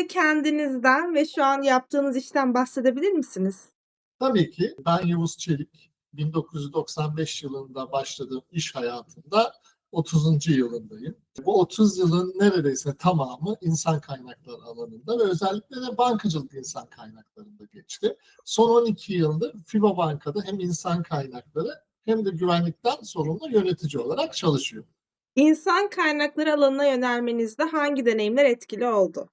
bize kendinizden ve şu an yaptığınız işten bahsedebilir misiniz? Tabii ki. Ben Yavuz Çelik. 1995 yılında başladığım iş hayatında 30. yılındayım. Bu 30 yılın neredeyse tamamı insan kaynakları alanında ve özellikle de bankacılık insan kaynaklarında geçti. Son 12 yıldır FIBA Banka'da hem insan kaynakları hem de güvenlikten sorumlu yönetici olarak çalışıyorum. İnsan kaynakları alanına yönelmenizde hangi deneyimler etkili oldu?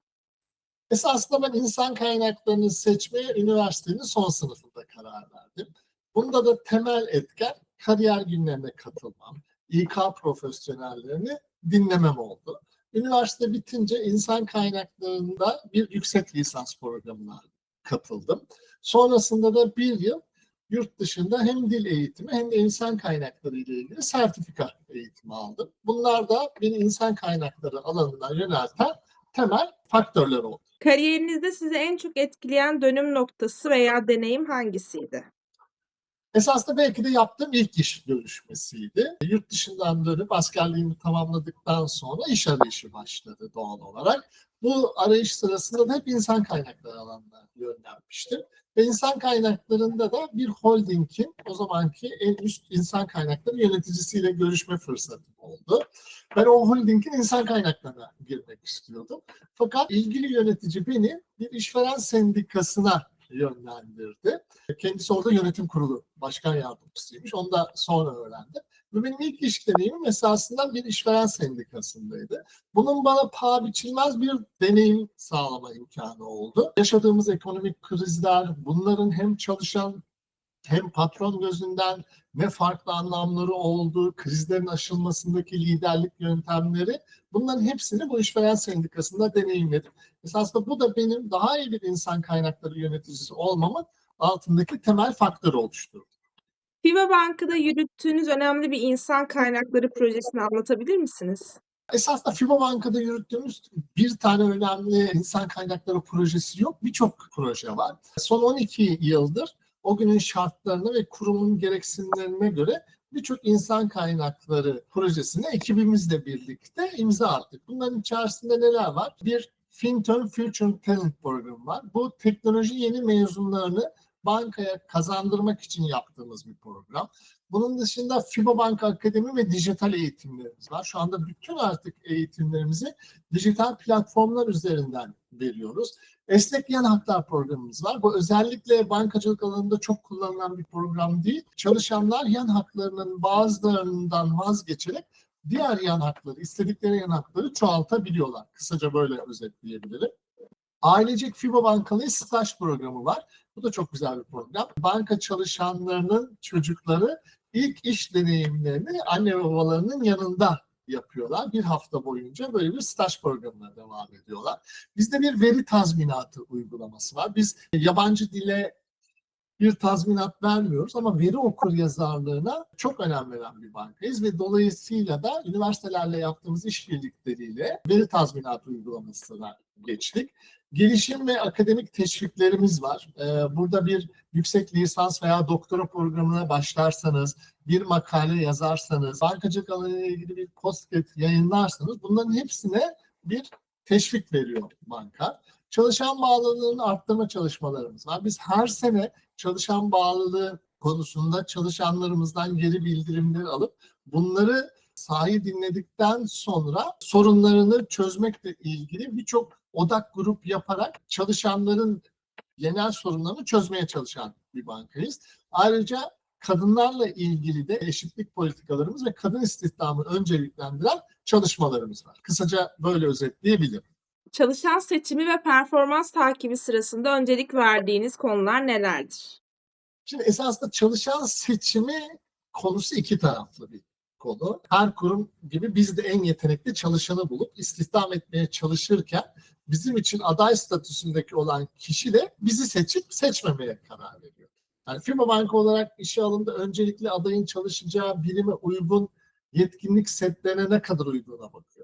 Esasında ben insan kaynaklarını seçmeye üniversitenin son sınıfında karar verdim. Bunda da temel etken kariyer günlerine katılmam, İK profesyonellerini dinlemem oldu. Üniversite bitince insan kaynaklarında bir yüksek lisans programına katıldım. Sonrasında da bir yıl yurt dışında hem dil eğitimi hem de insan kaynakları ile ilgili sertifika eğitimi aldım. Bunlar da beni insan kaynakları alanına yönelten temel faktörler oldu. Kariyerinizde sizi en çok etkileyen dönüm noktası veya deneyim hangisiydi? Esasında belki de yaptığım ilk iş görüşmesiydi. Yurt dışından dönüp askerliğimi tamamladıktan sonra iş arayışı başladı doğal olarak. Bu arayış sırasında da hep insan kaynakları alanına yönlenmiştim. Ve insan kaynaklarında da bir holdingin o zamanki en üst insan kaynakları yöneticisiyle görüşme fırsatım oldu. Ben o holdingin insan kaynaklarına girmek istiyordum. Fakat ilgili yönetici beni bir işveren sendikasına yönlendirdi. Kendisi orada yönetim kurulu başkan yardımcısıymış. Onu da sonra öğrendim. Ve benim ilk iş deneyimim esasında bir işveren sendikasındaydı. Bunun bana paha biçilmez bir deneyim sağlama imkanı oldu. Yaşadığımız ekonomik krizler, bunların hem çalışan hem patron gözünden ne farklı anlamları oldu, krizlerin aşılmasındaki liderlik yöntemleri bunların hepsini bu işveren sendikasında deneyimledim. Esasında bu da benim daha iyi bir insan kaynakları yöneticisi olmamın altındaki temel faktör oluşturdu. FIBA Banka'da yürüttüğünüz önemli bir insan kaynakları projesini anlatabilir misiniz? Esasında FIBA Banka'da yürüttüğümüz bir tane önemli insan kaynakları projesi yok. Birçok proje var. Son 12 yıldır o günün şartlarına ve kurumun gereksinimlerine göre birçok insan kaynakları projesine ekibimizle birlikte imza attık. Bunların içerisinde neler var? Bir FinTurn Future Talent programı var. Bu teknoloji yeni mezunlarını bankaya kazandırmak için yaptığımız bir program. Bunun dışında FIBA Banka Akademi ve dijital eğitimlerimiz var. Şu anda bütün artık eğitimlerimizi dijital platformlar üzerinden veriyoruz. Esnek yan haklar programımız var. Bu özellikle bankacılık alanında çok kullanılan bir program değil. Çalışanlar yan haklarının bazılarından vazgeçerek diğer yan hakları, istedikleri yan hakları çoğaltabiliyorlar. Kısaca böyle özetleyebilirim. Ailecek FIBA Bankalı staj programı var. Bu da çok güzel bir program. Banka çalışanlarının çocukları ilk iş deneyimlerini anne ve babalarının yanında yapıyorlar. Bir hafta boyunca böyle bir staj programına devam ediyorlar. Bizde bir veri tazminatı uygulaması var. Biz yabancı dile bir tazminat vermiyoruz ama veri okur yazarlığına çok önem veren bir bankayız ve dolayısıyla da üniversitelerle yaptığımız işbirlikleriyle veri tazminatı uygulamasına geçtik. Gelişim ve akademik teşviklerimiz var. Ee, burada bir yüksek lisans veya doktora programına başlarsanız, bir makale yazarsanız, bankacılık alanıyla ilgili bir postget yayınlarsanız bunların hepsine bir teşvik veriyor banka. Çalışan bağlılığını arttırma çalışmalarımız var. Biz her sene çalışan bağlılığı konusunda çalışanlarımızdan geri bildirimler alıp bunları sahi dinledikten sonra sorunlarını çözmekle ilgili birçok odak grup yaparak çalışanların genel sorunlarını çözmeye çalışan bir bankayız. Ayrıca kadınlarla ilgili de eşitlik politikalarımız ve kadın istihdamını önceliklendiren çalışmalarımız var. Kısaca böyle özetleyebilirim. Çalışan seçimi ve performans takibi sırasında öncelik verdiğiniz konular nelerdir? Şimdi esasında çalışan seçimi konusu iki taraflı bir konu. Her kurum gibi biz de en yetenekli çalışanı bulup istihdam etmeye çalışırken bizim için aday statüsündeki olan kişi de bizi seçip seçmemeye karar veriyor. Yani firma banka olarak işe alımda öncelikle adayın çalışacağı birime uygun yetkinlik setlerine ne kadar uyduğuna bakıyoruz.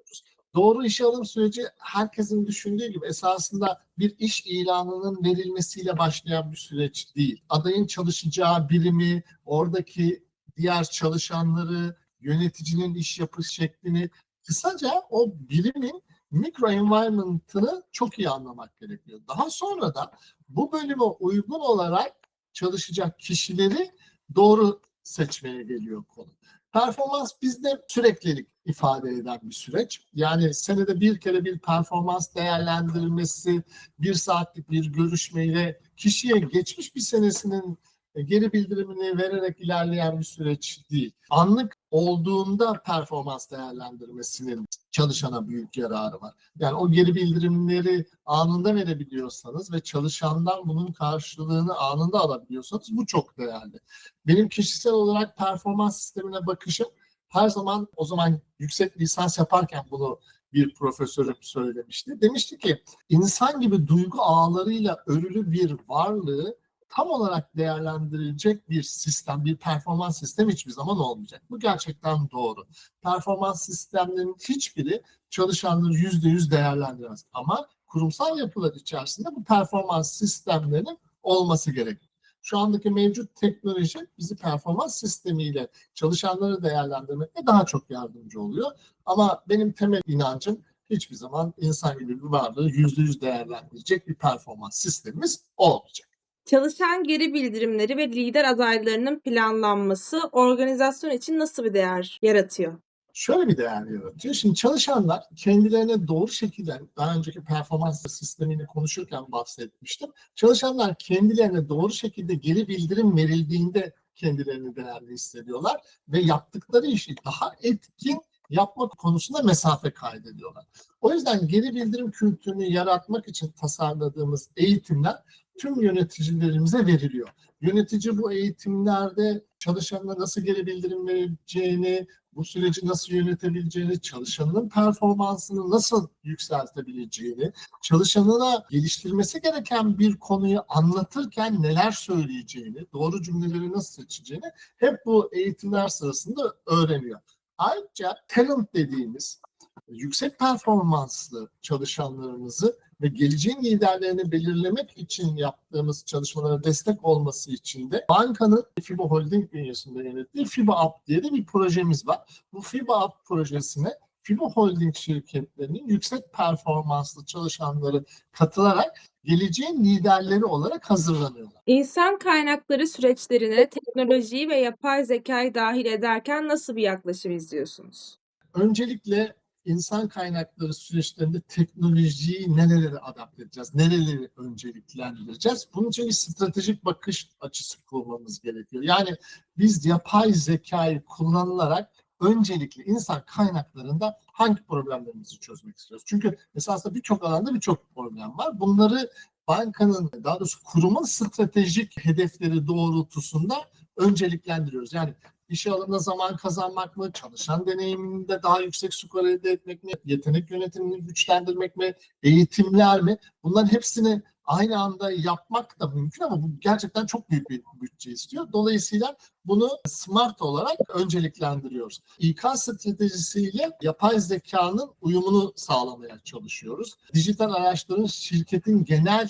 Doğru işe alım süreci herkesin düşündüğü gibi esasında bir iş ilanının verilmesiyle başlayan bir süreç değil. Adayın çalışacağı birimi, oradaki diğer çalışanları, yöneticinin iş yapış şeklini kısaca o birimin mikro environment'ını çok iyi anlamak gerekiyor. Daha sonra da bu bölüme uygun olarak çalışacak kişileri doğru seçmeye geliyor konu. Performans bizde süreklilik ifade eden bir süreç. Yani senede bir kere bir performans değerlendirilmesi, bir saatlik bir görüşmeyle kişiye geçmiş bir senesinin geri bildirimini vererek ilerleyen bir süreç değil. Anlık olduğunda performans değerlendirmesinin çalışana büyük yararı var. Yani o geri bildirimleri anında verebiliyorsanız ve çalışandan bunun karşılığını anında alabiliyorsanız bu çok değerli. Benim kişisel olarak performans sistemine bakışım her zaman o zaman yüksek lisans yaparken bunu bir profesörüm söylemişti. Demişti ki insan gibi duygu ağlarıyla örülü bir varlığı tam olarak değerlendirilecek bir sistem, bir performans sistemi hiçbir zaman olmayacak. Bu gerçekten doğru. Performans sistemlerinin hiçbiri çalışanları yüzde yüz değerlendiremez. Ama kurumsal yapılar içerisinde bu performans sistemlerinin olması gerekir. Şu andaki mevcut teknoloji bizi performans sistemiyle çalışanları değerlendirmekte daha çok yardımcı oluyor. Ama benim temel inancım hiçbir zaman insan gibi bir varlığı yüzde yüz değerlendirecek bir performans sistemimiz olmayacak. Çalışan geri bildirimleri ve lider adaylarının planlanması organizasyon için nasıl bir değer yaratıyor? Şöyle bir değer yaratıyor. Şimdi çalışanlar kendilerine doğru şekilde, daha önceki performans sistemini konuşurken bahsetmiştim. Çalışanlar kendilerine doğru şekilde geri bildirim verildiğinde kendilerini değerli hissediyorlar ve yaptıkları işi daha etkin yapmak konusunda mesafe kaydediyorlar. O yüzden geri bildirim kültürünü yaratmak için tasarladığımız eğitimler tüm yöneticilerimize veriliyor. Yönetici bu eğitimlerde çalışanına nasıl geri bildirim vereceğini, bu süreci nasıl yönetebileceğini, çalışanın performansını nasıl yükseltebileceğini, çalışanına geliştirmesi gereken bir konuyu anlatırken neler söyleyeceğini, doğru cümleleri nasıl seçeceğini hep bu eğitimler sırasında öğreniyor. Ayrıca talent dediğimiz yüksek performanslı çalışanlarımızı ve geleceğin liderlerini belirlemek için yaptığımız çalışmalara destek olması için de bankanın FIBA Holding bünyesinde yönettiği FIBA Up diye de bir projemiz var. Bu FIBA Up projesine FIBA Holding şirketlerinin yüksek performanslı çalışanları katılarak geleceğin liderleri olarak hazırlanıyorlar. İnsan kaynakları süreçlerine teknolojiyi ve yapay zekayı dahil ederken nasıl bir yaklaşım izliyorsunuz? Öncelikle insan kaynakları süreçlerinde teknolojiyi nerelere adapte edeceğiz, nereleri önceliklendireceğiz? Bunun için bir stratejik bakış açısı kurmamız gerekiyor. Yani biz yapay zekayı kullanılarak öncelikle insan kaynaklarında hangi problemlerimizi çözmek istiyoruz? Çünkü esasında birçok alanda birçok problem var. Bunları bankanın, daha doğrusu kurumun stratejik hedefleri doğrultusunda önceliklendiriyoruz. Yani işe alımda zaman kazanmak mı, çalışan deneyiminde daha yüksek skor elde etmek mi, yetenek yönetimini güçlendirmek mi, eğitimler mi? Bunların hepsini aynı anda yapmak da mümkün ama bu gerçekten çok büyük bir bütçe istiyor. Dolayısıyla bunu smart olarak önceliklendiriyoruz. İK stratejisiyle yapay zekanın uyumunu sağlamaya çalışıyoruz. Dijital araçların şirketin genel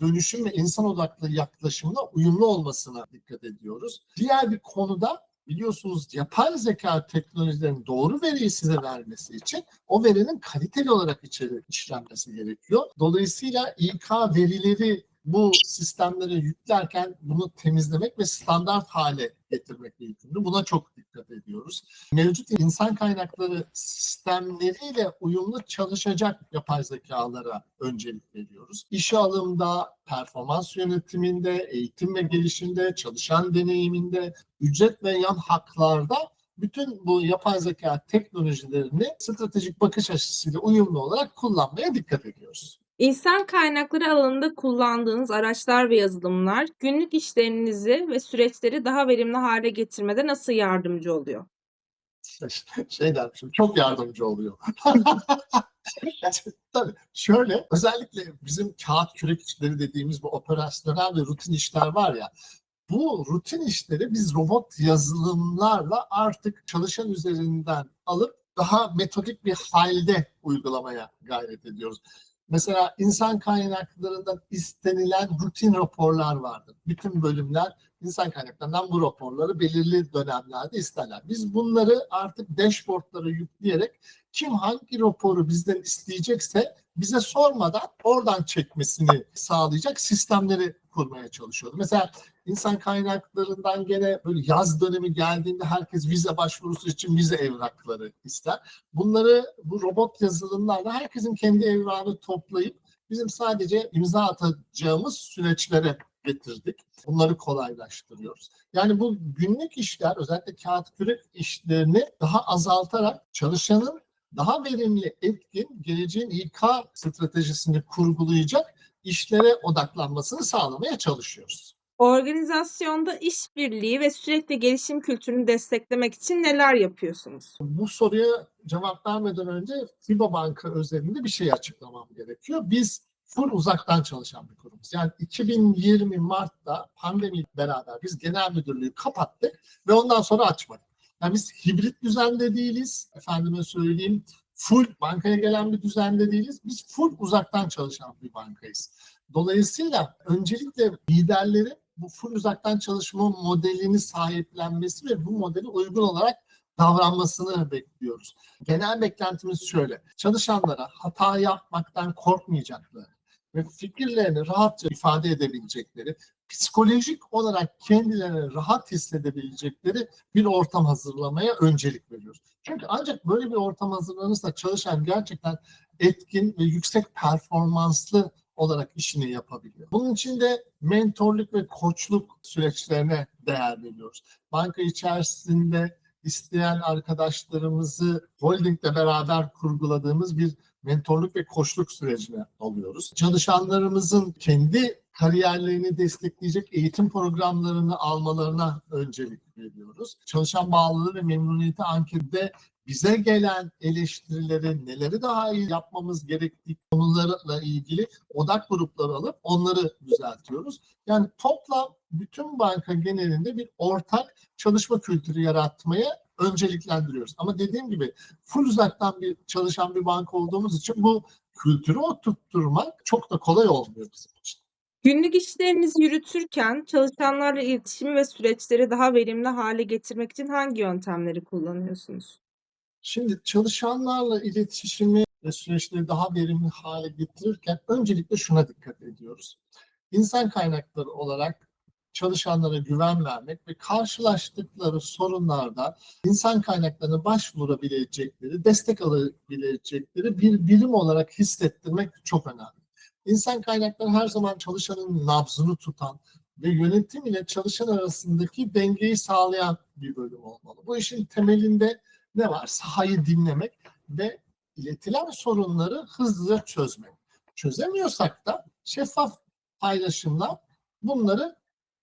dönüşüm ve insan odaklı yaklaşımına uyumlu olmasına dikkat ediyoruz. Diğer bir konuda biliyorsunuz yapay zeka teknolojilerinin doğru veriyi size vermesi için o verinin kaliteli olarak içeri işlenmesi gerekiyor. Dolayısıyla İK verileri bu sistemlere yüklerken bunu temizlemek ve standart hale getirmek mümkün. Buna çok dikkat ediyoruz. Mevcut insan kaynakları sistemleriyle uyumlu çalışacak yapay zekalara öncelik veriyoruz. İşe alımda, performans yönetiminde, eğitim ve gelişimde, çalışan deneyiminde, ücret ve yan haklarda bütün bu yapay zeka teknolojilerini stratejik bakış açısıyla uyumlu olarak kullanmaya dikkat ediyoruz. İnsan kaynakları alanında kullandığınız araçlar ve yazılımlar günlük işlerinizi ve süreçleri daha verimli hale getirmede nasıl yardımcı oluyor? Şey dermişim, çok yardımcı oluyor. Tabii şöyle özellikle bizim kağıt kürek işleri dediğimiz bu operasyonel ve rutin işler var ya bu rutin işleri biz robot yazılımlarla artık çalışan üzerinden alıp daha metodik bir halde uygulamaya gayret ediyoruz. Mesela insan kaynaklarından istenilen rutin raporlar vardır. Bütün bölümler insan kaynaklarından bu raporları belirli dönemlerde isterler. Biz bunları artık dashboardlara yükleyerek kim hangi raporu bizden isteyecekse bize sormadan oradan çekmesini sağlayacak sistemleri kurmaya çalışıyoruz. Mesela insan kaynaklarından gene böyle yaz dönemi geldiğinde herkes vize başvurusu için vize evrakları ister. Bunları bu robot yazılımlarla herkesin kendi evrağını toplayıp bizim sadece imza atacağımız süreçlere getirdik. Bunları kolaylaştırıyoruz. Yani bu günlük işler özellikle kağıt kürek işlerini daha azaltarak çalışanın daha verimli, etkin, geleceğin İK stratejisini kurgulayacak işlere odaklanmasını sağlamaya çalışıyoruz. Organizasyonda işbirliği ve sürekli gelişim kültürünü desteklemek için neler yapıyorsunuz? Bu soruya cevap vermeden önce FIBA Banka özelinde bir şey açıklamam gerekiyor. Biz full uzaktan çalışan bir kurumuz. Yani 2020 Mart'ta pandemi beraber biz genel müdürlüğü kapattık ve ondan sonra açmadık. Yani biz hibrit düzende değiliz. Efendime söyleyeyim full bankaya gelen bir düzende değiliz. Biz full uzaktan çalışan bir bankayız. Dolayısıyla öncelikle liderlerin bu full uzaktan çalışma modelini sahiplenmesi ve bu modeli uygun olarak davranmasını bekliyoruz. Genel beklentimiz şöyle. Çalışanlara hata yapmaktan korkmayacakları ve fikirlerini rahatça ifade edebilecekleri, psikolojik olarak kendilerini rahat hissedebilecekleri bir ortam hazırlamaya öncelik veriyoruz. Çünkü ancak böyle bir ortam hazırlanırsa çalışan gerçekten etkin ve yüksek performanslı olarak işini yapabiliyor. Bunun için de mentorluk ve koçluk süreçlerine değer veriyoruz. Banka içerisinde isteyen arkadaşlarımızı holdingle beraber kurguladığımız bir mentorluk ve koçluk sürecine alıyoruz. Çalışanlarımızın kendi kariyerlerini destekleyecek eğitim programlarını almalarına öncelik veriyoruz. Çalışan bağlılığı ve memnuniyeti ankette bize gelen eleştirileri, neleri daha iyi yapmamız gerektiği konularla ilgili odak grupları alıp onları düzeltiyoruz. Yani toplam bütün banka genelinde bir ortak çalışma kültürü yaratmaya önceliklendiriyoruz. Ama dediğim gibi full uzaktan bir çalışan bir banka olduğumuz için bu kültürü oturtturmak çok da kolay olmuyor bizim için. Günlük işlerinizi yürütürken çalışanlarla iletişimi ve süreçleri daha verimli hale getirmek için hangi yöntemleri kullanıyorsunuz? Şimdi çalışanlarla iletişimi ve süreçleri daha verimli hale getirirken öncelikle şuna dikkat ediyoruz. İnsan kaynakları olarak çalışanlara güven vermek ve karşılaştıkları sorunlarda insan kaynaklarına başvurabilecekleri, destek alabilecekleri bir birim olarak hissettirmek çok önemli. İnsan kaynakları her zaman çalışanın nabzını tutan ve yönetim ile çalışan arasındaki dengeyi sağlayan bir bölüm olmalı. Bu işin temelinde ne var? Sahayı dinlemek ve iletilen sorunları hızlıca çözmek. Çözemiyorsak da şeffaf paylaşımla bunları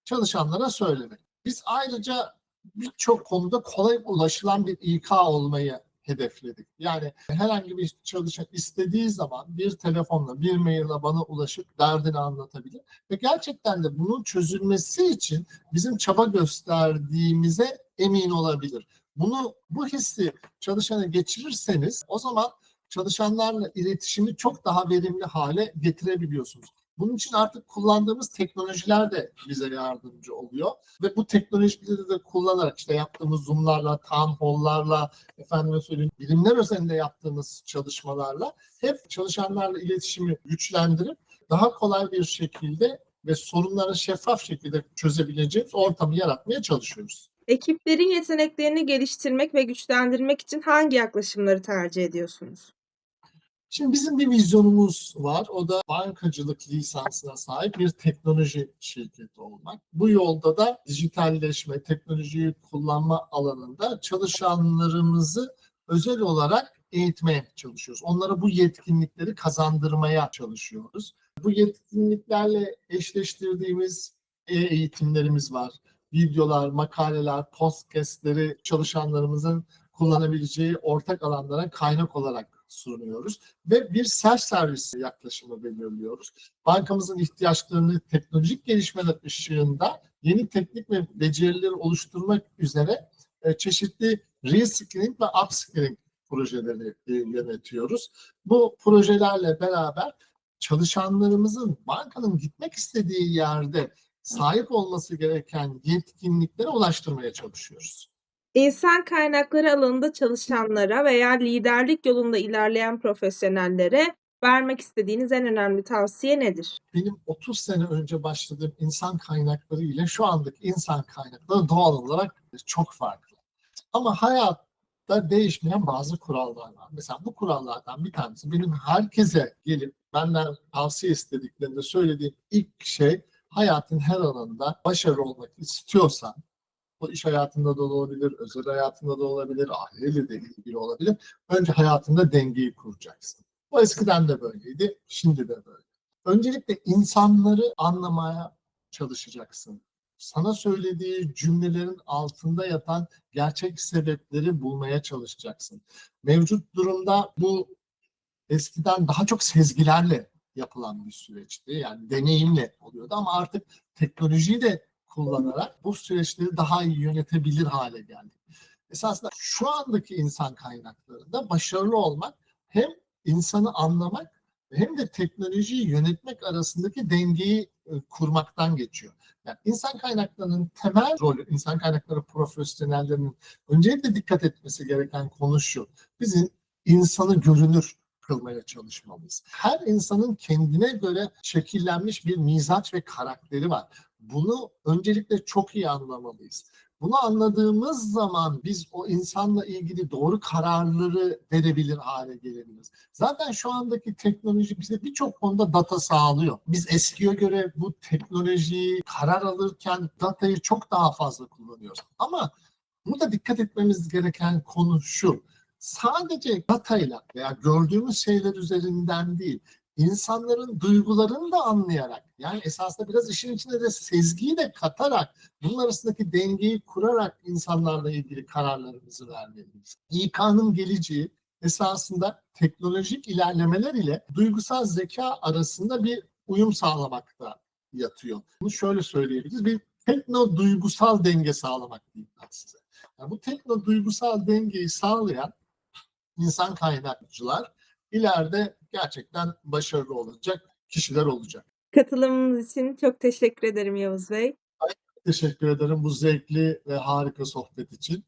çalışanlara söylemek. Biz ayrıca birçok konuda kolay ulaşılan bir İK olmayı hedefledik. Yani herhangi bir çalışan istediği zaman bir telefonla, bir maille bana ulaşıp derdini anlatabilir. Ve gerçekten de bunun çözülmesi için bizim çaba gösterdiğimize emin olabilir. Bunu bu hissi çalışana geçirirseniz o zaman çalışanlarla iletişimi çok daha verimli hale getirebiliyorsunuz. Bunun için artık kullandığımız teknolojiler de bize yardımcı oluyor. Ve bu teknolojileri de kullanarak işte yaptığımız Zoom'larla, town hall'larla, efendime söyleyeyim bilimler üzerinde yaptığımız çalışmalarla hep çalışanlarla iletişimi güçlendirip daha kolay bir şekilde ve sorunları şeffaf şekilde çözebileceğimiz ortamı yaratmaya çalışıyoruz. Ekiplerin yeteneklerini geliştirmek ve güçlendirmek için hangi yaklaşımları tercih ediyorsunuz? Şimdi bizim bir vizyonumuz var. O da bankacılık lisansına sahip bir teknoloji şirketi olmak. Bu yolda da dijitalleşme, teknolojiyi kullanma alanında çalışanlarımızı özel olarak eğitmeye çalışıyoruz. Onlara bu yetkinlikleri kazandırmaya çalışıyoruz. Bu yetkinliklerle eşleştirdiğimiz e-eğitimlerimiz var. Videolar, makaleler, podcastleri çalışanlarımızın kullanabileceği ortak alanlara kaynak olarak sunuyoruz ve bir self servis yaklaşımı belirliyoruz. Bankamızın ihtiyaçlarını teknolojik gelişmeler ışığında yeni teknik ve becerileri oluşturmak üzere e, çeşitli reskilling ve upskilling projeleri e, yönetiyoruz. Bu projelerle beraber çalışanlarımızın bankanın gitmek istediği yerde sahip olması gereken yetkinliklere ulaştırmaya çalışıyoruz. İnsan kaynakları alanında çalışanlara veya liderlik yolunda ilerleyen profesyonellere vermek istediğiniz en önemli tavsiye nedir? Benim 30 sene önce başladığım insan kaynakları ile şu andaki insan kaynakları doğal olarak çok farklı. Ama hayatta değişmeyen bazı kurallar var. Mesela bu kurallardan bir tanesi benim herkese gelip benden tavsiye istediklerinde söylediğim ilk şey hayatın her alanında başarılı olmak istiyorsan bu iş hayatında da olabilir, özel hayatında da olabilir, aileyle de ilgili olabilir. Önce hayatında dengeyi kuracaksın. Bu eskiden de böyleydi, şimdi de böyle. Öncelikle insanları anlamaya çalışacaksın. Sana söylediği cümlelerin altında yatan gerçek sebepleri bulmaya çalışacaksın. Mevcut durumda bu eskiden daha çok sezgilerle yapılan bir süreçti. Yani deneyimle oluyordu ama artık teknolojiyi de kullanarak bu süreçleri daha iyi yönetebilir hale geldik. Esasında şu andaki insan kaynaklarında başarılı olmak hem insanı anlamak hem de teknolojiyi yönetmek arasındaki dengeyi e, kurmaktan geçiyor. Yani insan kaynaklarının temel rolü, insan kaynakları profesyonellerinin öncelikle dikkat etmesi gereken konu şu. Bizim insanı görünür kılmaya çalışmamız. Her insanın kendine göre şekillenmiş bir mizaç ve karakteri var. Bunu öncelikle çok iyi anlamalıyız. Bunu anladığımız zaman biz o insanla ilgili doğru kararları verebilir hale gelebiliriz. Zaten şu andaki teknoloji bize birçok konuda data sağlıyor. Biz eskiye göre bu teknolojiyi karar alırken datayı çok daha fazla kullanıyoruz. Ama burada dikkat etmemiz gereken konu şu. Sadece datayla veya gördüğümüz şeyler üzerinden değil, insanların duygularını da anlayarak yani esasında biraz işin içine de sezgiyi de katarak bunun arasındaki dengeyi kurarak insanlarla ilgili kararlarımızı vermeliyiz. İK'nın geleceği esasında teknolojik ilerlemeler ile duygusal zeka arasında bir uyum sağlamakta yatıyor. Bunu şöyle söyleyebiliriz. Bir tekno duygusal denge sağlamak diyeyim ben size. Yani bu tekno duygusal dengeyi sağlayan insan kaynakçılar ileride gerçekten başarılı olacak kişiler olacak. Katılımınız için çok teşekkür ederim Yavuz Bey. Teşekkür ederim bu zevkli ve harika sohbet için.